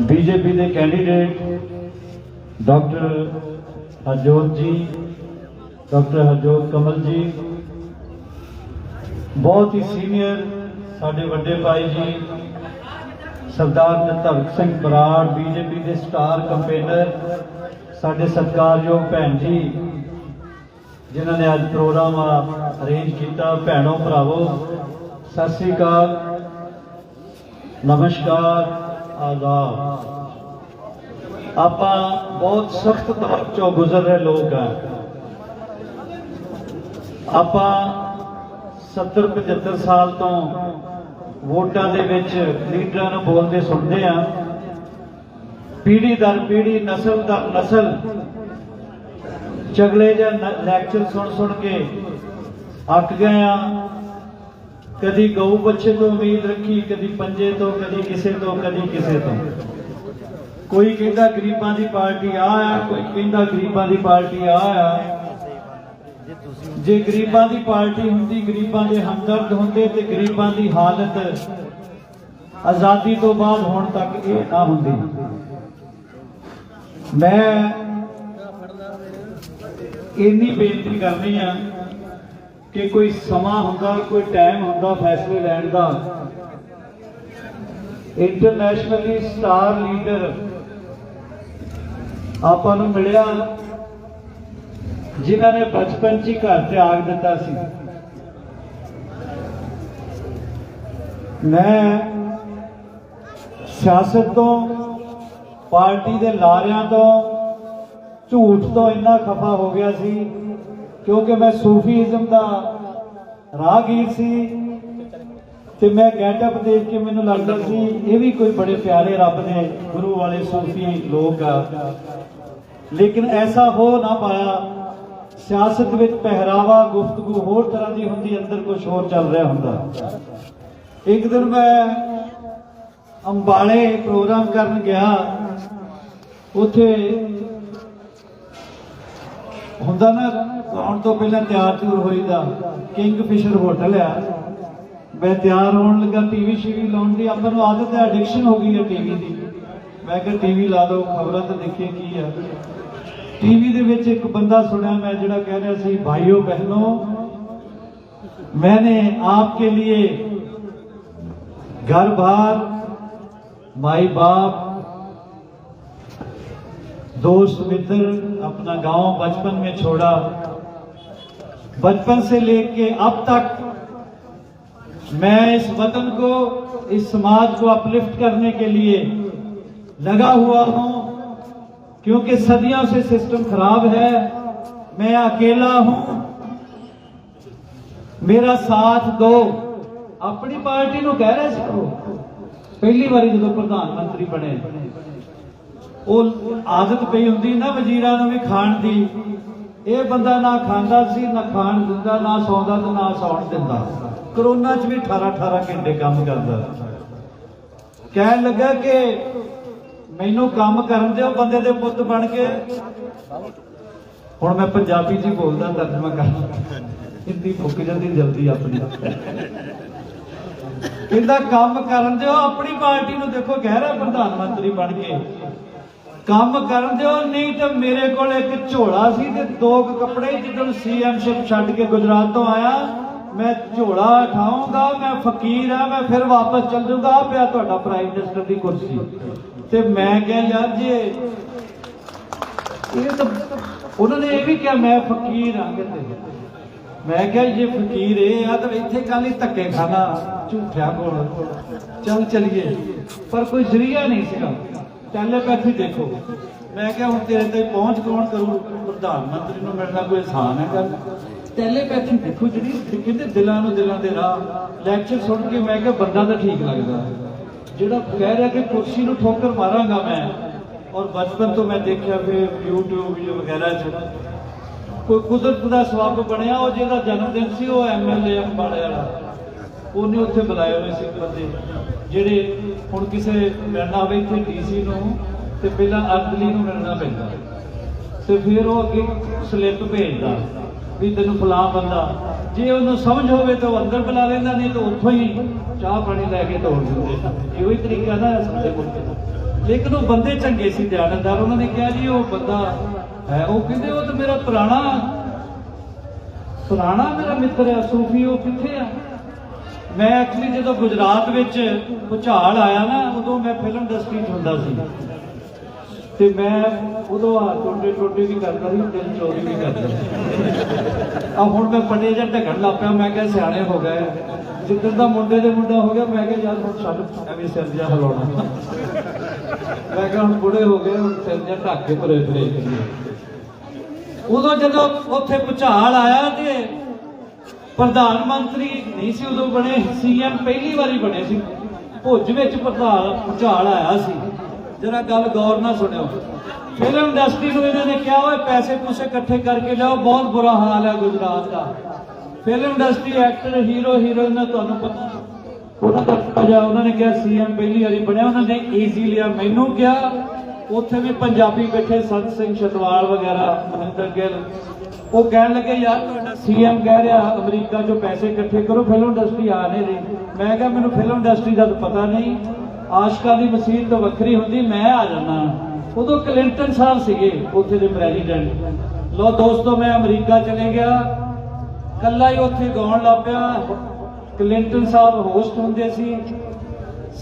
BJP ਦੇ candidate doctor Harjot ਜੀ, doctor Harjot Kamal ji, ਬਹੁਤ ਹੀ ਸੀਨੀਅਰ ਸਾਡੇ ਵੱਡੇ ਭਾਈ ਜੀ, ਸਰਦਾਰ ਨਤਵਕ ਸਿੰਘ ਬਰਾੜ, ਬੀਜੇਪੀ ਦੇ ਸਟਾਰ ਕੰਪੇਨਰ, ਸਾਡੇ ਸਤਿਕਾਰਯੋਗ ਭੈਣ ਜੀ, ਜਿਨ੍ਹਾਂ ਨੇ ਅੱਜ ਪ੍ਰੋਗਰਾਮ ਅਰੇਂਜ ਕੀਤਾ। ਭੈਣੋ ਭਰਾਵੋ, ਸਤਿ ਸ੍ਰੀ ਅਕਾਲ, ਨਮਸਕਾਰ। ਆਦਾਬ ਆਪਾਂ ਬਹੁਤ ਸਖਤ ਦੌਰ ਚੋਂ ਗੁਜ਼ਰ ਰਹੇ ਲੋਕ ਹਾਂ ਆਪਾਂ 70 75 ਸਾਲ ਤੋਂ ਵੋਟਾਂ ਦੇ ਵਿੱਚ ਲੀਡਰਾਂ ਨੂੰ ਬੋਲਦੇ ਸੁਣਦੇ ਆ। ਪੀੜੀ ਦਰ ਪੀੜੀ ਨਸਲ ਦਰ ਨਸਲ। ਚਗਲੇ ਜਾਂ ਲੈਕਚਰ ਸੁਣ ਸੁਣ ਕੇ ਅੱਕ ਗਏ ਆ। ਕਦੀ ਗਊ ਬੱਚੇ ਤੋਂ ਉਮੀਦ ਰੱਖੀ, ਕਦੀ ਪੰਜੇ ਤੋਂ, ਕਦੀ ਕਿਸੇ ਤੋਂ, ਕਦੀ ਕਿਸੇ ਤੋਂ। ਕੋਈ ਕਹਿੰਦਾ ਗਰੀਬਾਂ ਦੀ ਪਾਰਟੀ ਆ ਆ ਕੋਈ ਕਹਿੰਦਾ ਗਰੀਬਾਂ ਦੀ ਪਾਰਟੀ ਆ ਆ। ਜੇ ਗਰੀਬਾਂ ਦੀ ਪਾਰਟੀ ਹੁੰਦੀ, ਗਰੀਬਾਂ ਦੇ ਹਮਦਰਦ ਹੁੰਦੇ, ਤੇ ਗਰੀਬਾਂ ਦੀ ਹਾਲਤ ਆਜ਼ਾਦੀ ਤੋਂ ਬਾਅਦ ਹੁਣ ਤੱਕ ਇਹ ਨਾ ਹੁੰਦੀ। ਮੈਂ ਇੰਨੀ ਬੇਨਤੀ ਕਰਨੀ ਆ ਕਿ ਕੋਈ ਸਮਾਂ ਹੁੰਦਾ, ਕੋਈ ਟਾਈਮ ਹੁੰਦਾ ਫੈਸਲੇ ਲੈਣ ਦਾ। ਇੰਟਰਨੈਸ਼ਨਲੀ ਸਟਾਰ ਲੀਡਰ ਆਪਾਂ ਨੂੰ ਮਿਲਿਆ, ਜਿਨ੍ਹਾਂ ਨੇ ਬਚਪਨ 'ਚ ਹੀ ਘਰ ਤਿਆਗ ਦਿੱਤਾ ਸੀ। ਮੈਂ ਸਿਆਸਤ ਤੋਂ, ਪਾਰਟੀ ਦੇ ਲਾਰਿਆਂ ਤੋਂ, ਝੂਠ ਤੋਂ ਇੰਨਾ ਖਫਾ ਹੋ ਗਿਆ ਸੀ। ਕਿਉਂਕਿ ਮੈਂ ਸੂਫੀਜ਼ਮ ਦਾ ਰਾਹਗੀਰ ਸੀ ਤੇ ਮੈਂ ਗੈਟਅਪ ਦੇਖ ਕੇ ਮੈਨੂੰ ਲੱਗਦਾ ਸੀ ਇਹ ਵੀ ਕੋਈ ਬੜੇ ਪਿਆਰੇ ਰੱਬ ਦੇ ਗੁਰੂ ਵਾਲੇ ਸੂਫੀ ਲੋਕ ਆ। ਲੇਕਿਨ ਐਸਾ ਹੋ ਨਾ ਪਾਇਆ, ਸਿਆਸਤ ਵਿੱਚ ਪਹਿਰਾਵਾ, ਗੁਫ਼ਤਗੂ ਹੋਰ ਤਰ੍ਹਾਂ ਦੀ ਹੁੰਦੀ, ਅੰਦਰ ਕੁਝ ਹੋਰ ਚੱਲ ਰਿਹਾ ਹੁੰਦਾ। ਇੱਕ ਦਿਨ ਮੈਂ ਅੰਬਾਲੇ ਪ੍ਰੋਗਰਾਮ ਕਰਨ ਗਿਆ। ਉੱਥੇ ਹੁੰਦਾ ਨਾ ਆਉਣ ਤੋਂ ਪਹਿਲਾਂ ਤਿਆਰ ਤਿਉਰ ਹੋਈਦਾ ਕਿੰਗ ਫਿਸ਼ਰ ਹੋਟਲ ਆ ਮੈਂ ਤਿਆਰ ਹੋਣ ਲੱਗਾ ਟੀਵੀ ਸ਼ੀਵੀ ਲਾਉਣ ਦੀ ਆਪਾਂ ਨੂੰ ਆਦਤ ਹੈ ਐਡਿਕਸ਼ਨ ਹੋ ਗਈ ਹੈ ਟੀਵੀ ਦੀ ਮੈਂ ਕਿਹਾ ਟੀਵੀ ਲਾ ਦਿਓ ਖਬਰਾਂ ਤਾਂ ਦੇਖੀਏ ਕੀ ਆ ਟੀਵੀ ਦੇ ਵਿੱਚ ਇੱਕ ਬੰਦਾ ਸੁਣਿਆ ਮੈਂ ਜਿਹੜਾ ਕਹਿ ਰਿਹਾ ਸੀ ਭਾਈਓ ਬਹਿਨੋ मैंने आपके लिए घर बार माई बाप दोस्त मित्र अपना गांव बचपन में छोड़ा बचपन से लेके अब तक मैं इस वतन को इस समाज को अपलिफ्ट करने के लिए लगा हुआ हूं क्योंकि सदियों से सिस्टम खराब है मैं अकेला हूं ਮੇਰਾ ਸਾਥ ਦਿਓ ਆਪਣੀ ਪਾਰਟੀ ਨੂੰ ਕਹਿ ਰਿਹਾ ਸੀ ਉਹ ਪਹਿਲੀ ਵਾਰੀ ਜਦੋਂ ਪ੍ਰਧਾਨ ਮੰਤਰੀ ਬਣੇ ਉਹ ਆਦਤ ਪਈ ਹੁੰਦੀ ਨਾ ਵਜ਼ੀਰਾਂ ਨੂੰ ਵੀ ਖਾਣ ਦੀ ਇਹ ਬੰਦਾ ਨਾ ਖਾਂਦਾ ਸੀ, ਨਾ ਖਾਣ ਦਿੰਦਾ, ਨਾ ਸੌਂਦਾ ਤੇ ਨਾ ਸੌਣ ਦਿੰਦਾ। ਕਰੋਨਾ 'ਚ ਵੀ 18 18 ਘੰਟੇ ਕੰਮ ਕਰਦਾ ਕਹਿਣ ਲੱਗਾ ਕਿ ਮੈਨੂੰ ਕੰਮ ਕਰਨ ਦਿਓ, ਬੰਦੇ ਦੇ ਪੁੱਤ ਬਣ ਕੇ। ਹੁਣ ਮੈਂ ਪੰਜਾਬੀ 'ਚ ਹੀ ਬੋਲਦਾ, ਤਰਜਮਾ ਕਰਦਾ ਹਿੰਦੀ ਫੁੱਕ ਜਾਂਦੀ, ਜਲਦੀ ਆਪਣੀ। ਕਹਿੰਦਾ, ਕੰਮ ਕਰਨ ਦਿਓ, ਆਪਣੀ ਪਾਰਟੀ ਨੂੰ ਦੇਖੋ, ਗਹਿਰਾ ਪ੍ਰਧਾਨ ਮੰਤਰੀ ਬਣ ਕੇ। ਕੰਮ ਕਰਨ ਦਿਓ, ਨਹੀਂ ਤਾਂ ਮੇਰੇ ਕੋਲ ਇੱਕ ਝੋਲਾ ਸੀ ਤੇ ਦੋ ਕੱਪੜੇ ਜਦੋਂ ਸੀਐਮ ਛੱਡ ਕੇ ਗੁਜਰਾਤ ਤੋਂ ਆਇਆ। ਮੈਂ ਝੋਲਾ ਉਠਾਉਂਗਾ, ਮੈਂ ਫਕੀਰ ਆ ਮੈਂ ਫਿਰ ਵਾਪਸ ਚੱਲ ਜਾਊਗਾ। ਪਿਆ ਤੁਹਾਡਾ ਪ੍ਰਾਈਮ ਮਿਨਿਸਟਰ ਦੀ ਕੁਰਸੀ। ਤੇ ਮੈਂ ਕਿਹਾ ਯਾਰ ਜੇ ਇਹ ਤਾਂ ਉਹਨਾਂ ਨੇ ਇਹ ਵੀ ਕਿਹਾ, ਮੈਂ ਫਕੀਰ ਆ ਕਹਿੰਦੇ ਮੈਂ ਕਿਹਾ, ਜੇ ਫਕੀਰ ਇਹ ਆ, ਤਾਂ ਇੱਥੇ ਕੱਲ ਹੀ ਧੱਕੇ ਖਾਣਾ ਝੂਠਿਆ ਕੋਲ। ਚੱਲ ਚਲੀਏ। ਪਰ ਕੋਈ ਜ਼ਰੀਆ ਨਹੀਂ ਸੀਗਾ। ਟੈਲੀਪੈਥੀ ਦੇਖੋ। ਮੈਂ ਕਿਹਾ ਹੁਣ ਤੇਰੇ ਤੇ ਪਹੁੰਚ ਕੌਣ ਕਰੂ? ਪ੍ਰਧਾਨ ਮੰਤਰੀ ਨੂੰ ਮਿਲਣਾ ਕੋਈ ਆਸਾਨ ਹੈ ਗੱਲ? ਟੈਲੀਪੈਥੀ ਦੇਖੋ ਜਿਹੜੀ ਕਹਿੰਦੇ ਦਿਲਾਂ ਨੂੰ ਦਿਲਾਂ ਦੇ ਰਾਹ। ਲੈਕਚਰ ਸੁਣ ਕੇ ਮੈਂ ਕਿਹਾ ਬੰਦਾ ਤਾਂ ਠੀਕ ਲੱਗਦਾ। ਜਿਹੜਾ ਕਹਿ ਰਿਹਾ ਕਿ ਕੁਰਸੀ ਨੂੰ ਠੋਕਰ ਮਾਰਾਂਗਾ ਮੈਂ, ਔਰ ਬਚਪਨ ਤੋਂ ਮੈਂ ਦੇਖਿਆ ਫਿਰ YouTube ਵੀਡੀਓ ਵਗੈਰਾ 'ਚ ਕੋਈ ਕੁਦਰਤ ਦਾ ਸਬਬ ਬਣਿਆ ਉਹ ਜਿਹਦਾ ਜਨਮ ਦਿਨ ਸੀ, ਉਹ ਐਮਐਲਏ ਅੰਬਾਲੇ ਵਾਲਾ। ਉਹਨੇ ਉੱਥੇ ਬੁਲਾਏ ਹੋਏ ਸੀ ਬੰਦੇ। ਜਿਹੜੇ ਹੁਣ ਕਿਸੇ ਮਿਲਣਾ ਹੋਵੇ ਇੱਥੇ ਡੀਸੀ ਨੂੰ, ਤੇ ਪਹਿਲਾਂ ਅਰਦਲੀ ਨੂੰ ਮਿਲਣਾ ਪੈਂਦਾ। ਤੇ ਫਿਰ ਉਹ ਅੱਗੇ ਸਲਿੱਪ ਭੇਜਦਾ ਵੀ ਤੈਨੂੰ ਫਲਾ ਬੰਦਾ। ਜੇ ਉਹਨੂੰ ਸਮਝ ਹੋਵੇ ਤਾਂ ਉਹ ਅੰਦਰ ਬੁਲਾ ਲੈਂਦਾ, ਨਹੀਂ ਤਾਂ ਉੱਥੋਂ ਹੀ ਚਾਹ ਪਾਣੀ ਲੈ ਕੇ ਤੋੜ ਦਿੰਦੇ। ਇਹੋ ਹੀ ਤਰੀਕਾ ਨਾ ਸਾਡੇ ਮੁਲਕ ਲੇਕਿਨ ਉਹ ਬੰਦੇ ਚੰਗੇ ਸੀ ਦਿਆਨਤਦਾਰ ਉਹਨਾਂ ਨੇ ਕਿਹਾ, ਜੀ, ਉਹ ਬੰਦਾ ਹੈ। ਉਹ ਕਹਿੰਦੇ, ਉਹ ਤਾਂ ਮੇਰਾ ਪੁਰਾਣਾ ਪੁਰਾਣਾ ਮੇਰਾ ਮਿੱਤਰ ਹੈ, ਸੂਫੀ, ਉਹ ਕਿੱਥੇ ਆ? ਮੈਂ ਐਕਚੁਅਲੀ ਜਦੋਂ ਗੁਜਰਾਤ ਵਿੱਚ ਭੁਚਾਲ ਆਇਆ ਨਾ, ਉਦੋਂ ਮੈਂ ਫਿਲਮ ਇੰਡਸਟਰੀ 'ਚ ਹੁੰਦਾ ਸੀ। ਤੇ ਮੈਂ ਉਦੋਂ ਆ ਟੋਟੇ ਟੋਟੇ ਵੀ ਕਰਦਾ ਸੀ ਦਿਲ ਚੋਰੀ ਵੀ ਕਰਦਾ ਸੀ। ਆ ਹੁਣ ਮੈਂ ਪੱਟੇ ਜਾਂ ਢਕਣ ਲੱਗ ਪਿਆ, ਮੈਂ ਕਿਹਾ ਸਿਆਣੇ ਹੋ ਗਏ। ਜਿੱਦਣ ਦਾ ਮੁੰਡੇ ਦੇ ਮੁੰਡਾ ਹੋ ਗਿਆ, ਮੈਂ ਕਿਹਾ ਯਾਰ ਹੁਣ ਛੱਡ, ਐਵੇਂ ਸਿਰ ਜਾ ਹਲਾਉਣਾ। ਮੈਂ ਕਿਹਾ ਹੁਣ ਬੁੜੇ ਹੋ ਗਏ, ਹੁਣ ਸਿਰ ਜਾ ਢੱਕ ਕੇ ਭਰੇ ਪਰੇ ਉਦੋਂ ਜਦੋਂ ਉੱਥੇ ਭੁਚਾਲ ਆਇਆ ਤੇ ਪ੍ਰਧਾਨ ਮੰਤਰੀ ਨਹੀਂ ਸੀ ਉਦੋਂ ਬਣੇ ਸੀਐਮ ਪਹਿਲੀ ਵਾਰੀ ਬਣੇ ਸੀ। ਭੁੱਜ ਵਿੱਚ ਪ੍ਰਧਾਨ ਭੁਚਾਲ ਆਇਆ ਸੀ। ਜਰਾ ਗੱਲ ਗੌਰ ਨਾਲ ਸੁਣਿਓ। ਫਿਲਮ ਇੰਡਸਟਰੀ ਨੂੰ ਇਹਨਾਂ ਨੇ ਕਿਹਾ ਓਏ ਪੈਸੇ ਪੂਸੇ ਇਕੱਠੇ ਕਰਕੇ ਲਿਆਓ ਬਹੁਤ ਬੁਰਾ ਹਾਲ ਹੈ ਗੁਜਰਾਤ ਦਾ। Film industry actor hero heroine ਦਾ ਤੁਹਾਨੂੰ ਪਤਾ। ਉਹਨਾਂ ਦਾ ਵਜਾ ਉਹਨਾਂ ਨੇ ਕਿਹਾ ਸੀਐਮ ਪਹਿਲੀ ਵਾਰੀ ਬਣਿਆ, ਉਹਨਾਂ ਨੇ ਈਜ਼ੀ ਲਿਆ। ਮੈਨੂੰ ਕਿਹਾ, ਉੱਥੇ ਵੀ ਪੰਜਾਬੀ ਬੈਠੇ, ਸੰਤ ਸਿੰਘ ਛਤਵਾਲ ਵਗੈਰਾ, ਮਨਿੰਦਰ ਗਿੱਲ ਉਹ ਕਹਿਣ ਲੱਗੇ, ਯਾਰ ਤੁਹਾਡਾ ਸੀਐਮ ਕਹਿ ਰਿਹਾ, ਅਮਰੀਕਾ 'ਚੋਂ ਪੈਸੇ ਇਕੱਠੇ ਕਰੋ ਫਿਲਮ ਇੰਡਸਟਰੀ ਆ ਨਹੀਂ ਰਹੀ। ਮੈਂ ਕਿਹਾ, ਮੈਨੂੰ ਫਿਲਮ ਇੰਡਸਟਰੀ ਦਾ ਪਤਾ ਨਹੀਂ। ਆਸ਼ਕਾ ਦੀ ਮਸੀਤ ਤੋਂ ਵੱਖਰੀ ਹੁੰਦੀ, ਮੈਂ ਆ ਜਾਣਾ ਉਦੋਂ ਕਲਿੰਟਨ ਸਾਹਿਬ ਸੀਗੇ, ਉੱਥੇ ਦੇ ਪ੍ਰੈਜ਼ੀਡੈਂਟ ਲੋ ਦੋਸਤੋ, ਮੈਂ ਅਮਰੀਕਾ ਚਲੇ ਗਿਆ। ਕੱਲਾ ਹੀ ਉੱਥੇ ਗਾਉਣ ਲੱਗ ਪਿਆ। ਕਲਿੰਟਨ ਸਾਹਿਬ ਹੋਸਟ ਹੁੰਦੇ ਸੀ।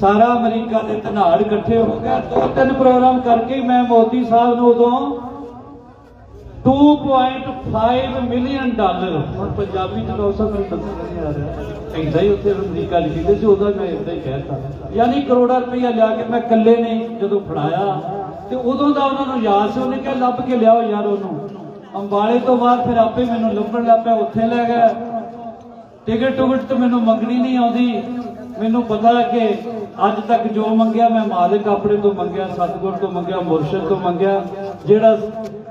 ਸਾਰਾ ਅਮਰੀਕਾ ਦੇ ਧਨਾੜ ਇਕੱਠੇ ਹੋ ਗਿਆ ਦੋ ਤਿੰਨ ਪ੍ਰੋਗਰਾਮ ਕਰਕੇ ਮੈਂ ਮੋਦੀ ਸਾਹਿਬ ਨੂੰ ਉਦੋਂ 2.5 ਮਿਲੀਅਨ ਡਾਲਰ ਹੁਣ ਪੰਜਾਬੀ ਚ ਲੋਕ ਸਭ ਮੈਨੂੰ ਦੱਸਣ ਨਹੀਂ ਆ ਰਿਹਾ। ਇੰਦਾ ਹੀ ਉੱਥੇ ਅਮਰੀਕਾ ਲਿਖੀ ਸੀ, ਉਹਦਾ ਮੈਂ ਇੰਦਾ ਹੀ ਕਹਿਤਾ। ਯਾਨੀ ਕਰੋੜਾ ਰੁਪਈਆ ਲਿਆ ਕੇ ਮੈਂ ਇਕੱਲੇ ਨੇ ਜਦੋਂ ਫੜਾਇਆ, ਤੇ ਉਦੋਂ ਦਾ ਉਹਨਾਂ ਨੂੰ ਯਾਦ ਸੀ, ਉਹਨੇ ਕਿਹਾ, ਲੱਭ ਕੇ ਲਿਆਓ ਯਾਰ ਉਹਨੂੰ। ਅੰਬਾਲੇ ਤੋਂ ਬਾਅਦ ਫਿਰ ਆਪੇ ਮੈਨੂੰ ਲੱਭਣ ਲੱਗ ਪਿਆ, ਉੱਥੇ ਲੈ ਗਿਆ। ਟਿਕਟ ਟੁਕਟ ਤੇ ਮੈਨੂੰ ਮੰਗਣੀ ਨਹੀਂ ਆਉਂਦੀ। ਮੈਨੂੰ ਪਤਾ ਕਿ ਅੱਜ ਤੱਕ ਜੋ ਮੰਗਿਆ, ਮੈਂ ਮਾਲਕ ਆਪਣੇ ਤੋਂ ਮੰਗਿਆ, ਸਤਿਗੁਰ ਤੋਂ ਮੰਗਿਆ, ਮੁਰਸ਼ਿਦ ਤੋਂ ਮੰਗਿਆ, ਜਿਹੜਾ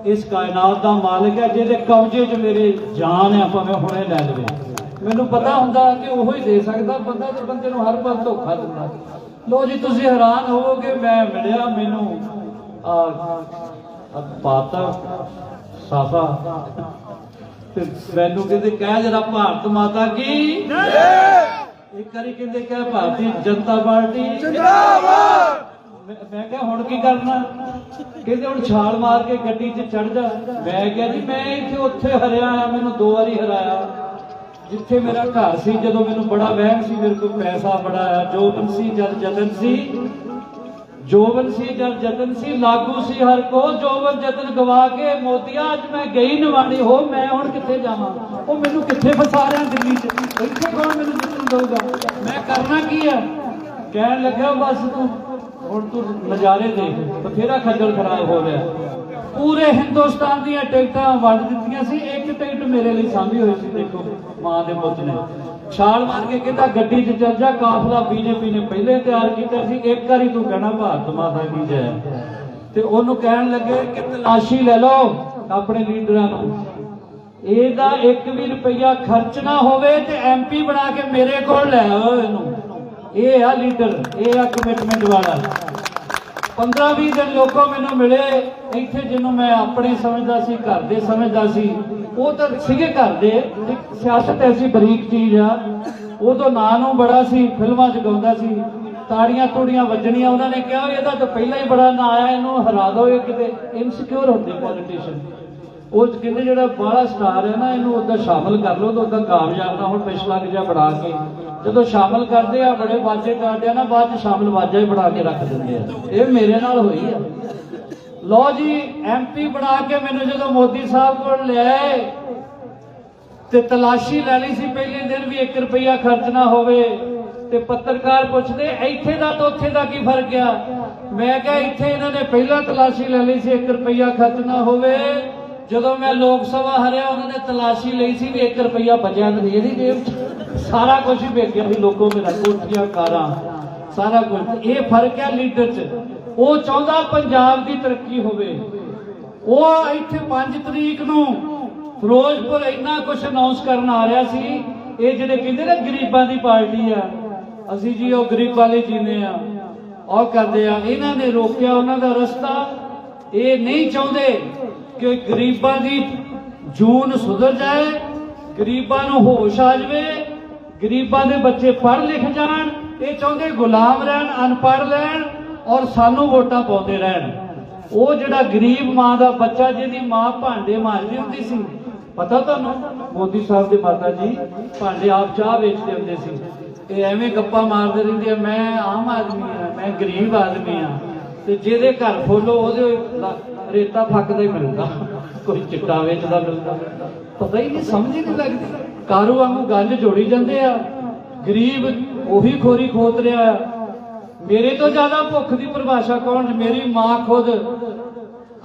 ਇਸ ਕਾਇਨਾਤ ਦਾ ਮਾਲਿਕ ਹੈ ਜਿਹਦੇ ਕਬਜ਼ੇ 'ਚ ਮੇਰੇ ਜਾਨ ਹੈ ਭਾਵੇਂ ਹੁਣੇ ਲੈ ਲਵੇ। ਮੈਨੂੰ ਪਤਾ ਹੁੰਦਾ ਕਿ ਉਹੋ ਹੀ ਦੇ ਸਕਦਾ ਬੰਦਾ ਤੇ ਬੰਦੇ ਨੂੰ ਹਰ ਵਾਰ ਧੋਖਾ ਦਿੰਦਾ। ਲੋ ਜੀ ਤੁਸੀਂ ਹੈਰਾਨ ਹੋਵੋਗੇ ਮੈਂ ਮਿਲਿਆ ਮੈਨੂੰ ਆ ਪਾਤਾ ਸਾਫਾ। ਤੇ ਮੈਨੂੰ ਕਹਿੰਦੇ ਕਹਿ ਜਰਾ ਭਾਰਤ ਮਾਤਾ ਕੀ? ਇੱਕ ਵਾਰੀ ਕਹਿੰਦੇ ਕਹਿ ਭਾਰਤੀ ਜਨਤਾ ਪਾਰਟੀ। ਜਿੰਦਾਬਾਦ! ਮੈਂ ਕਿਹਾ, ਹੁਣ ਕੀ ਕਰਨਾ? ਕਹਿੰਦੇ, ਹੁਣ ਛਾਲ ਮਾਰ ਕੇ ਗੱਡੀ 'ਚ ਚੜ ਜਾ। ਮੈਂ ਕਿਹਾ, ਜੀ, ਮੈਂ ਇੱਥੇ ਉੱਥੇ ਹਰਿਆ ਆ, ਮੈਨੂੰ ਦੋ ਵਾਰੀ ਹਰਾਇਆ। ਜਿੱਥੇ ਮੇਰਾ ਘਰ ਸੀ, ਜਦੋਂ ਮੈਨੂੰ ਬੜਾ ਵਹਿਮ ਸੀ, ਮੇਰੇ ਕੋਲ ਪੈਸਾ ਬੜਾ ਆ। ਜੋਬਨ ਸੀ ਜਦ ਜਤਨ ਸੀ। ਜੋਬਨ ਸੀ ਜਦ ਜਤਨ ਸੀ, ਲਾਗੂ ਸੀ ਹਰ ਕੋ। ਜੋਬਨ, ਜਤਨ ਗਵਾ ਕੇ ਮੋਤੀਆ ਅੱਜ ਮੈਂ ਗਈ ਨਿਵਾਣੀ ਹੋ, ਮੈਂ ਹੁਣ ਕਿੱਥੇ ਜਾਵਾਂ? ਉਹ ਮੈਨੂੰ ਕਿੱਥੇ ਫਸਾ ਰਿਹਾ ਦਿੱਲੀ 'ਚ? ਇੱਥੇ ਕੌਣ ਮੈਨੂੰ ਜਿੱਤਣ ਦਊਗਾ? ਮੈਂ ਕਰਨਾ ਕੀ ਹੈ ਕਹਿਣ ਲੱਗਾ ਬਸ ਤੂੰ ਹੁਣ ਤੂੰ ਨਜ਼ਾਰੇ ਦੇ ਬਥੇਰਾ ਖੱਜਲ ਖਰਾਬ ਹੋ ਰਿਹਾ। ਪੂਰੇ ਹਿੰਦੁਸਤਾਨ ਦੀਆਂ ਟਿਕਟਾਂ ਵੰਡ ਦਿੱਤੀਆਂ ਸੀ, ਇੱਕ ਟਿਕਟ ਮੇਰੇ ਲਈ ਸਾਂਭੀ ਹੋਈ ਸੀ ਦੇਖੋ, ਮਾਂ ਦੇ ਪੁੱਤ ਨੇ। ਛਾਲ ਮਾਰ ਕੇ ਕਹਿੰਦਾ, ਗੱਡੀ 'ਚ ਚੱਲ ਜਾ, ਕਾਫਲਾ ਬੀਜੇਪੀ ਨੇ ਪਹਿਲੇ ਤਿਆਰ ਕੀਤਾ ਸੀ, ਇੱਕ ਵਾਰੀ ਤੂੰ ਕਹਿਣਾ ਭਾਰਤ ਮਾਤਾ ਕੀ ਜੈ। ਤੇ ਉਹਨੂੰ ਕਹਿਣ ਲੱਗੇ ਕਿ ਤਲਾਸ਼ੀ ਲੈ ਲਓ ਆਪਣੇ ਲੀਡਰਾਂ ਨੂੰ। ਇਹਦਾ 1 ਵੀ ਰੁਪਈਆ ਖਰਚ ਨਾ ਹੋਵੇ ਤੇ ਐਮਪੀ ਬਣਾ ਕੇ ਮੇਰੇ ਕੋਲ ਲੈ ਆਓ ਇਹਨੂੰ। ਇਹ ਆ ਲੀਡਰ, ਇਹ ਆ ਕਮਿਟਮੈਂਟ ਵਾਲਾ। 15-20 ਦਿਨ ਲੋਕੋ ਮੈਨੂੰ ਮਿਲੇ, ਇੱਥੇ ਜਿਹਨੂੰ ਮੈਂ ਆਪਣੇ ਸਮਝਦਾ ਸੀ, ਘਰ ਦੇ ਸਮਝਦਾ ਸੀ। ਉਹ ਤਾਂ ਸੀਗੇ ਘਰ ਦੇ ਸਿਆਸਤ ਐਸੀ ਬਰੀਕ ਚੀਜ਼ ਆ। ਉਹ ਤਾਂ ਨਾਂ ਨੂੰ ਬੜਾ ਸੀ, ਫਿਲਮਾਂ 'ਚ ਗਾਉਂਦਾ ਸੀ। ਤਾੜੀਆਂ ਤੋੜੀਆਂ ਵੱਜਣੀਆਂ, ਉਹਨਾਂ ਨੇ ਕਿਹਾ, ਇਹਦਾ ਤਾਂ ਪਹਿਲਾਂ ਹੀ ਬੜਾ ਨਾਂ ਆਇਆ, ਇਹਨੂੰ ਹਰਾ ਦਿਓ, ਇਹ ਕਿਤੇ ਇਨਸਿਕਿਉਰ ਹੁੰਦੇ ਪੋਲੀਟੀਸ਼ੀਅਨ ਉਹ ਕਹਿੰਦੇ ਜਿਹੜਾ ਬਾਹਲਾ ਸਟਾਰ ਹੈ ਨਾ, ਇਹਨੂੰ ਉਦਾਂ ਸ਼ਾਮਲ ਕਰ ਲਓ, ਤਾਂ ਉਦਾਂ ਕਾਮਯਾਬ ਨਾ ਹੁਣ, ਪਿਛਲਾ ਜਿਹਾ ਬਣਾ ਕੇ। ਜਦੋਂ ਸ਼ਾਮਲ ਕਰਦੇ ਆ, ਬੜੇ ਵਾਜੇ ਕਰਦੇ ਆ ਨਾ, ਬਾਅਦ ਚ ਸ਼ਾਮਲ ਵਾਜਾ ਹੀ ਬਣਾ ਕੇ ਰੱਖ ਦਿੰਦੇ ਆ। ਇਹ ਮੇਰੇ ਨਾਲ ਹੋਈ ਆ। ਲੋ ਜੀ ਐਮਪੀ ਬਣਾ ਕੇ ਮੈਨੂੰ ਜਦੋਂ ਮੋਦੀ ਸਾਹਿਬ ਕੋਲ ਲਿਆਏ ਤੇ ਤਲਾਸ਼ੀ ਲੈ ਲਈ ਸੀ, ਪਹਿਲੇ ਦਿਨ ਵੀ 1 ਰੁਪਿਆ ਖਰਚ ਨਾ ਹੋਵੇ ਤੇ ਪੱਤਰਕਾਰ ਪੁੱਛਦੇ, ਇੱਥੇ ਦਾ ਤੇ ਉੱਥੇ ਦਾ ਕੀ ਫ਼ਰਕ ਆ? ਮੈਂ ਕਿਹਾ, ਇੱਥੇ ਇਹਨਾਂ ਨੇ ਪਹਿਲਾਂ ਤਲਾਸ਼ੀ ਲੈ ਲਈ ਸੀ 1 ਰੁਪਿਆ ਖਰਚ ਨਾ ਹੋਵੇ। ਜਦੋਂ ਮੈਂ ਲੋਕ ਸਭਾ ਹਰਿਆ, ਉਹਨਾਂ ਨੇ ਤਲਾਸ਼ੀ ਲਈ ਸੀ ਵੀ 1 ਰੁਪਿਆ ਬਚਿਆ ਨਹੀਂ ਇਹਦੀ ਜੇਬ 'ਚ। ਸਾਰਾ ਕੁਝ ਹੀ ਵੇਚ ਗਿਆ ਸੀ ਲੋਕੋ ਮੇਰਾ ਕੋਠੀਆਂ, ਕਾਰਾਂ, ਸਾਰਾ ਕੁਝ। ਇਹ ਫ਼ਰਕ ਹੈ ਲੀਡਰ 'ਚ। ਉਹ ਚਾਹੁੰਦਾ ਪੰਜਾਬ ਦੀ ਤਰੱਕੀ ਹੋਵੇ। ਉਹ ਇੱਥੇ 5 ਤਰੀਕ ਨੂੰ ਫਿਰੋਜ਼ਪੁਰ ਇੰਨਾ ਕੁਝ ਅਨਾਉਂਸ ਕਰਨ ਆ ਰਿਹਾ ਸੀ। ਇਹ ਜਿਹੜੇ ਕਹਿੰਦੇ ਨਾ ਗਰੀਬਾਂ ਦੀ ਪਾਰਟੀ ਆ, ਅਸੀਂ ਜੀ ਉਹ ਗਰੀਬਾਂ ਲਈ ਜੀਨੇ ਆ ਉਹ ਕਰਦੇ ਆ। ਇਹਨਾਂ ਨੇ ਰੋਕਿਆ ਉਹਨਾਂ ਦਾ ਰਸਤਾ। ਇਹ ਨਹੀਂ ਚਾਹੁੰਦੇ ਕਿ ਗਰੀਬਾਂ ਦੀ ਜੂਨ ਸੁਧਰ ਜਾਏ, ਗਰੀਬਾਂ ਨੂੰ ਹੋਸ਼ ਆ ਜਾਵੇ। ਗਰੀਬਾਂ ਦੇ ਬੱਚੇ ਪੜ੍ਹ ਲਿਖ ਜਾਣ, ਇਹ ਚਾਹੁੰਦੇ ਗੁਲਾਮ ਰਹਿਣ, ਅਨਪੜ੍ਹ ਰਹਿਣ ਔਰ ਸਾਨੂੰ ਵੋਟਾਂ ਪਾਉਂਦੇ ਰਹਿਣ। ਉਹ ਜਿਹੜਾ ਗਰੀਬ ਮਾਂ ਦਾ ਬੱਚਾ ਜਿਹਦੀ ਮਾਂ ਭਾਂਡੇ ਮਾਰਦੀ ਹੁੰਦੀ ਸੀ, ਪਤਾ ਤੁਹਾਨੂੰ? ਮੋਦੀ ਸਾਹਿਬ ਦੇ ਮਾਤਾ ਜੀ ਭਾਂਡੇ ਆਪ ਚਾਹ ਵੇਚਦੇ ਹੁੰਦੇ ਸੀ। ਇਹ ਐਵੇਂ ਗੱਪਾਂ ਮਾਰਦੇ ਰਹਿੰਦੇ ਆ, ਮੈਂ ਆਮ ਆਦਮੀ ਆ, ਮੈਂ ਗਰੀਬ ਆਦਮੀ ਆ, ਤੇ ਜਿਹਦੇ ਘਰ ਫੋਲੋ ਉਹਦੇ ਰੇਤਾ ਫੱਕਦਾ ਹੀ ਮਿਲਦਾ, ਕੋਈ ਚਿੱਟਾ ਵੇਚਦਾ ਮਿਲਦਾ। ਪਤਾ ਹੀ ਨਹੀਂ, ਸਮਝ ਹੀ ਨਹੀਂ ਲੱਗਦੀ। ਕਾਰੂ ਵਾਂਗੂ ਗੰਜ ਜੋੜੀ ਜਾਂਦੇ ਆ। ਗਰੀਬ ਉਹੀ ਖੋਰੀ ਖੋਤ ਰਿਹਾ ਆ। ਮੇਰੇ ਤੋਂ ਜ਼ਿਆਦਾ ਭੁੱਖ ਦੀ ਪਰਿਭਾਸ਼ਾ ਕੌਣ ਮੇਰੀ ਮਾਂ ਖੁਦ।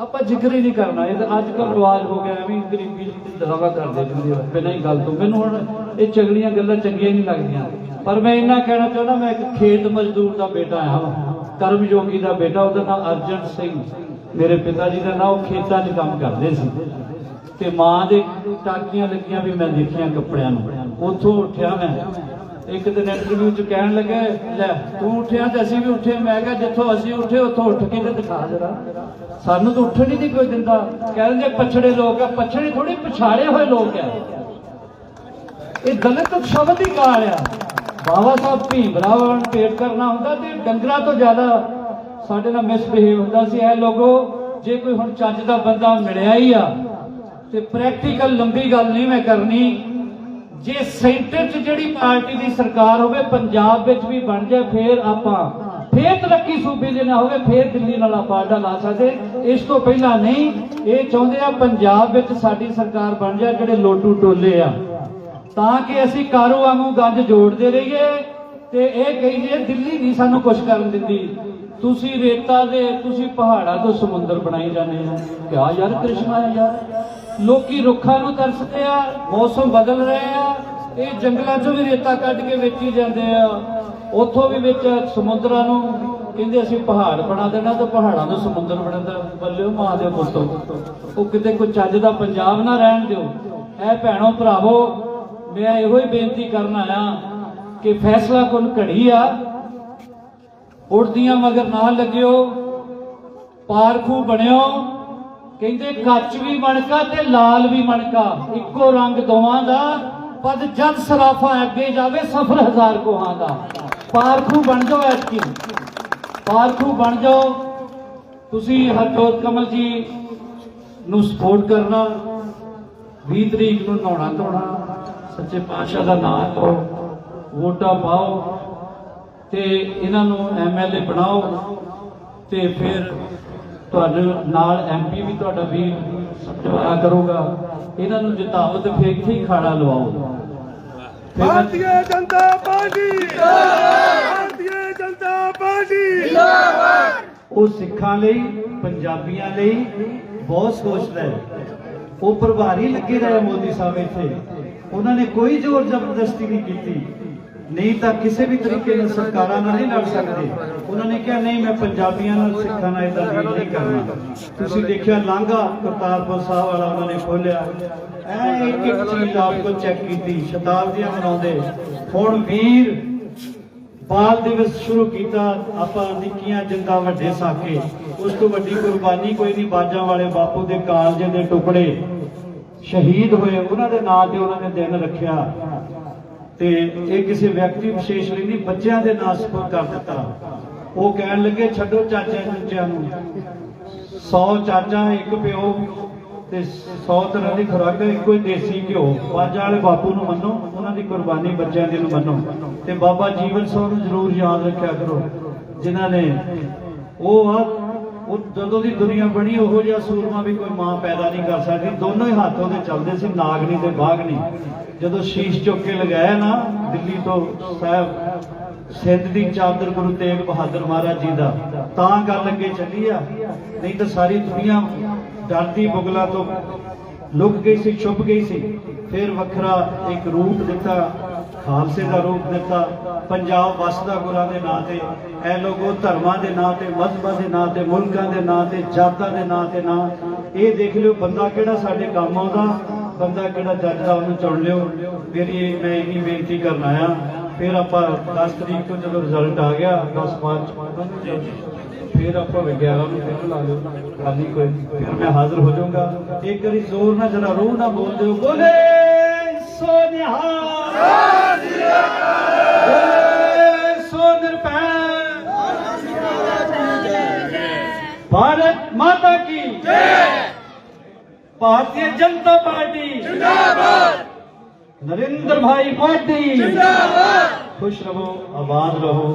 ਆਪਾਂ ਜ਼ਿਕਰ ਹੀ ਨਹੀਂ ਕਰਨਾ। ਇਹ ਤਾਂ ਅੱਜ ਕੱਲ੍ਹ ਰਿਵਾਜ ਹੋ ਗਿਆ ਵੀ ਗਰੀਬੀ ਦੀ ਦਾਵਾ ਕਰਦੇ ਜਿੰਦੇ ਬਿਨਾਂ ਹੀ ਗੱਲ ਤੋਂ। ਮੈਨੂੰ ਹੁਣ ਇਹ ਚਗਲੀਆਂ ਗੱਲਾਂ ਚੰਗੀਆਂ ਹੀ ਨਹੀਂ ਲੱਗਦੀਆਂ। ਪਰ ਮੈਂ ਇੰਨਾ ਕਹਿਣਾ ਚਾਹੁੰਦਾ, ਮੈਂ ਇੱਕ ਖੇਤ ਮਜ਼ਦੂਰ ਦਾ ਬੇਟਾ ਆ। ਕਰਮ ਯੋਗੀ ਦਾ ਬੇਟਾ। ਉਹਦਾ ਨਾਮ ਅਰਜਨ ਸਿੰਘ। ਮੇਰੇ ਪਿਤਾ ਜੀ ਦਾ ਨਾਮ ਉਹ ਖੇਤਾਂ 'ਚ ਕੰਮ ਕਰਦੇ ਸੀ। ਤੇ ਮਾਂ ਦੇ ਟਾਕੀਆਂ ਲੱਗੀਆਂ ਵੀ ਮੈਂ ਦੇਖੀਆਂ ਕੱਪੜਿਆਂ ਨੂੰ। ਉੱਥੋਂ ਉੱਠਿਆ ਮੈਂ। ਇੱਕ ਦਿਨ ਇੰਟਰਵਿਊ 'ਚ ਕਹਿਣ ਲੱਗੇ, ਲੈ, ਤੂੰ ਉੱਠਿਆ ਤੇ ਅਸੀਂ ਵੀ ਉੱਠੇ। ਮੈਂ ਕਿਹਾ, ਜਿੱਥੋਂ ਅਸੀਂ ਉੱਠੇ, ਉੱਥੋਂ ਉੱਠ ਕੇ ਤੇ ਦਿਖਾ ਜਰਾ। ਸਾਨੂੰ ਤਾਂ ਉੱਠਣ ਹੀ ਨਹੀਂ ਕੋਈ ਦਿੰਦਾ। ਕਹਿੰਦੇ ਪਛੜੇ ਲੋਕ ਆ। ਪਛੜੇ ਥੋੜੀ ਪਛਾੜੇ ਹੋਏ ਲੋਕ ਆ। ਇਹ ਦਲਿਤ ਸ਼ਬਦ ਹੀ ਕਾਲ ਆ। ਬਾਬਾ ਸਾਹਿਬ ਭੀਮਰਾਵ ਅੰਬੇਡਕਰ ਕਰਨਾ ਹੁੰਦਾ ਤੇ ਡੰਗਰਾਂ ਤੋਂ ਜ਼ਿਆਦਾ ਸਾਡੇ ਨਾਲ ਮਿਸਬਿਹੇਵ ਹੁੰਦਾ ਸੀ। ਇਹ ਲੋਗੋ ਜੇ ਕੋਈ ਹੁਣ ਚੱਜ ਦਾ ਬੰਦਾ ਮਿਲਿਆ ਹੀ ਆ ਤੇ ਪ੍ਰੈਕਟੀਕਲ ਲੰਬੀ ਗੱਲ ਨਹੀਂ ਮੈਂ ਕਰਨੀ। ਜੇ ਸੈਂਟਰ 'ਚ ਜਿਹੜੀ ਪਾਰਟੀ ਦੀ ਸਰਕਾਰ ਹੋਵੇ, ਪੰਜਾਬ ਵਿੱਚ ਵੀ ਬਣ ਜਾਏ, ਫੇਰ ਆਪਾਂ ਫੇਰ ਤਰੱਕੀ ਸੂਬੇ ਦੇ ਨਾਲ ਹੋਵੇ, ਫੇਰ ਦਿੱਲੀ ਨਾਲ ਆਪਾਂ ਆਡਾ ਲਾ ਸਕਦੇ। ਇਸ ਤੋਂ ਪਹਿਲਾਂ ਨਹੀਂ, ਇਹ ਚਾਹੁੰਦੇ ਆ ਪੰਜਾਬ ਵਿੱਚ ਸਾਡੀ ਸਰਕਾਰ ਬਣ ਜਾਏ, ਜਿਹੜੇ ਲੋਟੂ ਟੋਲੇ ਆ। ਤਾਂ ਕਿ ਅਸੀਂ ਕਾਰੋ ਵਾਂਗੂ ਗੱਜ ਜੋੜਦੇ ਰਹੀਏ ਤੇ ਇਹ ਕਹੀਏ, ਦਿੱਲੀ ਨਹੀਂ ਸਾਨੂੰ ਕੁਝ ਕਰਨ ਦਿੰਦੀ ਤੁਸੀਂ ਰੇਤਾ ਦੇ, ਤੁਸੀਂ ਪਹਾੜਾਂ ਤੋਂ ਸਮੁੰਦਰ ਬਣਾਈ ਜਾਂਦੇ ਹੋ। ਕਿਹਾ ਯਾਰ ਕ੍ਰਿਸ਼ਨਾ ਯਾਰ? ਲੋਕੀ ਰੁੱਖਾਂ ਨੂੰ ਤਰਸਦੇ ਆ, ਮੌਸਮ ਬਦਲ ਰਹੇ ਆ, ਇਹ ਜੰਗਲਾਂ 'ਚੋਂ ਵੀ ਰੇਤਾ ਕੱਢ ਕੇ ਵੇਚੀ ਜਾਂਦੇ ਆ। ਉੱਥੋਂ ਵੀ ਵਿੱਚ ਸਮੁੰਦਰਾਂ ਨੂੰ ਕਹਿੰਦੇ ਅਸੀਂ ਪਹਾੜ ਬਣਾ ਦੇਣਾ ਤੇ ਪਹਾੜਾਂ ਨੂੰ ਸਮੁੰਦਰ ਬਣਾਉਂਦਾ ਬੱਲਿਓ ਮਾਂ ਦੇ ਪੁੱਤੋ। ਉਹ ਕਿਤੇ ਕੋਈ ਚੱਜ ਦਾ ਪੰਜਾਬ ਨਾ ਰਹਿਣ ਦਿਓ। ਐ ਭੈਣੋ ਭਰਾਵੋ, ਮੈਂ ਇਹੋ ਹੀ ਬੇਨਤੀ ਕਰਨ ਆਇਆ ਕਿ ਫੈਸਲਾ ਕੁਨ ਘੜੀ ਆ। ਉੜਦੀਆਂ ਮਗਰ ਨਾ ਲੱਗਿਓ, ਪਾਰਖੂ ਬਣਿਓ। ਕਹਿੰਦੇ ਕੱਚ ਵੀ ਮਣਕਾ ਤੇ ਲਾਲ ਵੀ ਮਣਕਾ, ਇੱਕੋ ਰੰਗ ਦੋਵਾਂ ਦਾ ਪਦ ਜਦ ਸਰਾਫਾ ਅੱਗੇ ਜਾਵੇ, ਸਫਰ ਹਜ਼ਾਰ ਕੋਹਾਂ ਦਾ। ਪਾਰਖੂ ਬਣ ਜਾਓ ਐਤਕੀ। ਪਾਰਖੂ ਬਣ ਜਾਓ। ਤੁਸੀਂ ਹਰਜੋਤ ਕਮਲ ਜੀ ਨੂੰ ਸਪੋਰਟ ਕਰਨਾ। 20 ਤਰੀਕ ਨੂੰ ਨਹਾਉਣਾ ਧੋਣਾ। ਸੱਚੇ ਪਾਤਸ਼ਾਹ ਦਾ ਨਾਮ ਲਓ। ਵੋਟਾਂ ਪਾਓ। ਤੇ ਇਹਨਾਂ ਨੂੰ ਐਮਐਲਏ ਬਣਾਓ। ਤੇ ਫਿਰ ਤੁਹਾਡੇ ਨਾਲ ਐਮਪੀ ਵੀ ਤੁਹਾਡਾ ਵੀਰ ਸਮਝਾਇਆ ਕਰੂਗਾ। ਇਹਨਾਂ ਨੂੰ ਜਿਤਾਓ ਤੇ ਫਿਰ ਇੱਥੇ ਹੀ ਖਾੜਾ ਲਵਾਓ। ਭਾਰਤੀ ਜਨਤਾ ਪਾਰਟੀ। ਭਾਰਤੀ ਜਨਤਾ ਪਾਰਟੀ। ਉਹ ਸਿੱਖਾਂ ਲਈ ਪੰਜਾਬੀਆਂ ਲਈ ਬਹੁਤ ਸੋਚਦਾ ਹੈ। ਉਹ ਪ੍ਰਭਾਰੀ ਲੱਗੇ ਰਹੇ ਮੋਦੀ ਸਾਹਿਬ ਇੱਥੇ। ਉਹਨਾਂ ਨੇ ਕੋਈ ਜ਼ੋਰ ਜ਼ਬਰਦਸਤੀ ਨਹੀਂ ਕੀਤੀ। ਨਹੀਂ ਤਾਂ ਕਿਸੇ ਵੀ ਤਰੀਕੇ ਨਾਲ ਸਰਕਾਰਾਂ ਨਾਲ ਨਹੀਂ ਲੜ ਸਕਦੇ। ਉਹਨਾਂ ਨੇ ਕਿਹਾ, ਨਹੀਂ, ਮੈਂ ਪੰਜਾਬੀਆਂ ਨਾਲ ਸਿੱਖਾਂ ਨਾਲ ਇਦਾਂ ਨਹੀਂ ਕਰਨਾ। ਤੁਸੀਂ ਦੇਖਿਆ ਲਾਂਘਾ ਕਰਤਾਰਪੁਰ ਸਾਹਿਬ ਵਾਲਾ ਉਹਨਾਂ ਨੇ ਖੋਲਿਆ ਐ ਇੱਕ ਇੱਕ ਚੀਜ਼ ਆਪਕੋ ਚੈੱਕ ਕੀਤੀ, ਸ਼ਤਾਬਦੀਆਂ ਮਨਾਉਂਦੇ। ਹੁਣ ਵੀਰ ਬਾਲ ਦਿਵਸ ਸ਼ੁਰੂ ਕੀਤਾ, ਆਪਾਂ ਨਿੱਕੀਆਂ ਜਿੰਦਾ ਵੱਡੇ ਸਾਕੇ ਉਸ ਤੋਂ ਵੱਡੀ ਕੁਰਬਾਨੀ ਕੋਈ ਨਹੀਂ, ਬਾਜਾਂ ਵਾਲੇ ਬਾਪੂ ਦੇ ਕਾਲਜੇ ਦੇ ਟੁਕੜੇ ਸ਼ਹੀਦ ਹੋਏ। ਉਹਨਾਂ ਦੇ ਨਾਂ ਤੇ ਉਹਨਾਂ ਨੇ ਦਿਨ ਰੱਖਿਆ। ਤੇ ਇਹ ਕਿਸੇ ਵਿਅਕਤੀ ਵਿਸ਼ੇਸ਼ ਲਈ ਨਹੀਂ, ਬੱਚਿਆਂ ਦੇ ਨਾਂ ਸਪੁਰ ਕਰ ਦਿੱਤਾ। ਉਹ ਕਹਿਣ ਲੱਗੇ, ਛੱਡੋ ਚਾਚਿਆਂ ਚੁੱਚਿਆਂ ਨੂੰ। 100 ਚਾਚਾ, ਇੱਕ ਪਿਓ ਤੇ 100 ਤਰ੍ਹਾਂ ਦੀ ਖੁਰਾਕ ਇੱਕੋ ਹੀ ਦੇਸੀ ਘਿਓ। ਪੰਜ ਵਾਲੇ ਬਾਪੂ ਨੂੰ ਮੰਨੋ, ਉਹਨਾਂ ਦੀ ਕੁਰਬਾਨੀ ਬੱਚਿਆਂ ਦੀ ਨੂੰ ਮੰਨੋ। ਤੇ ਬਾਬਾ ਜੀਵਨ ਸਿੰਘ ਨੂੰ ਜ਼ਰੂਰ ਯਾਦ ਰੱਖਿਆ ਕਰੋ, ਜਿਨ੍ਹਾਂ ਨੇ ਉਹ ਆ ਉਹ ਜਦੋਂ ਦੀ ਦੁਨੀਆ ਬਣੀ, ਉਹੋ ਜਿਹਾ ਸੂਰਮਾ ਵੀ ਕੋਈ ਮਾਂ ਪੈਦਾ ਨਹੀਂ ਕਰ ਸਕਦੀ। ਦੋਨੋਂ ਹੀ ਹੱਥ ਉਹਦੇ ਚੱਲਦੇ ਸੀ ਨਾਗਨੀ ਤੇ ਬਾਗਨੀ ਜਦੋਂ ਸ਼ੀਸ਼ ਚੁੱਕ ਕੇ ਲਗਾਇਆ ਨਾ, ਦਿੱਲੀ ਤੋਂ ਸਾਹਿਬ ਸਿੰਧ ਦੀ ਚਾਦਰ ਗੁਰੂ ਤੇਗ ਬਹਾਦਰ ਮਹਾਰਾਜ ਜੀ ਦਾ, ਤਾਂ ਗੱਲ ਅੱਗੇ ਚੱਲੀ ਆ। ਨਹੀਂ ਤਾਂ ਸਾਰੀ ਦੁਨੀਆ ਡਰਦੀ ਮੁਗਲਾਂ ਤੋਂ ਲੁਕ ਗਈ ਸੀ, ਛੁਪ ਗਈ ਸੀ। ਫਿਰ ਵੱਖਰਾ ਇੱਕ ਰੂਪ ਦਿੱਤਾ, ਖਾਲਸੇ ਦਾ ਰੂਪ ਦਿੱਤਾ। ਪੰਜਾਬ ਵਸਦਾ ਗੁਰਾਂ ਦੇ ਨਾਂ ਤੇ ਇਹ ਲੋਗੋ ਧਰਮਾਂ ਦੇ ਨਾਂ ਤੇ, ਮਜ਼ਹਬਾਂ ਦੇ ਨਾਂ ਤੇ, ਮੁਲਕਾਂ ਦੇ ਨਾਂ ਤੇ, ਜਾਤਾਂ ਦੇ ਨਾਂ ਤੇ ਨਾ। ਇਹ ਦੇਖ ਲਿਓ ਬੰਦਾ ਕਿਹੜਾ ਸਾਡੇ ਕੰਮ ਆਉਂਦਾ, ਬੰਦਾ ਕਿਹੜਾ ਜੱਜ ਦਾ ਉਹਨੂੰ ਚੁਣ ਲਿਓ। ਮੇਰੀ ਇਹ- ਮੈਂ ਇਹੀ ਬੇਨਤੀ ਕਰਨ ਆਇਆ। ਫਿਰ ਆਪਾਂ 10 ਤਰੀਕ ਤੋਂ ਜਦੋਂ ਰਿਜ਼ਲਟ ਆ ਗਿਆ 10 ਮਾਰਚ ਫਿਰ ਆਪਾਂ ਵਿਗਿਆਨ ਨੂੰ ਫਿਰ ਲਾ ਲਿਓ। ਖਾਲੀ ਕੋਈ ਫਿਰ ਮੈਂ ਹਾਜ਼ਰ ਹੋ ਜਾਊਂਗਾ। ਇੱਕ ਵਾਰੀ ਜ਼ੋਰ ਨਾਲ ਜਰਾ ਰੂਹ ਨਾਲ ਬੋਲ ਦਿਓ। ਬੋਲੇ ਸੋਨਿਹਾ ਬੋਲੇ ਸੋ ਨਿਰਭੈ भारत माता की भारतीय जनता पार्टी नरेंद्र भाई मोदी खुश रहो आबाद रहो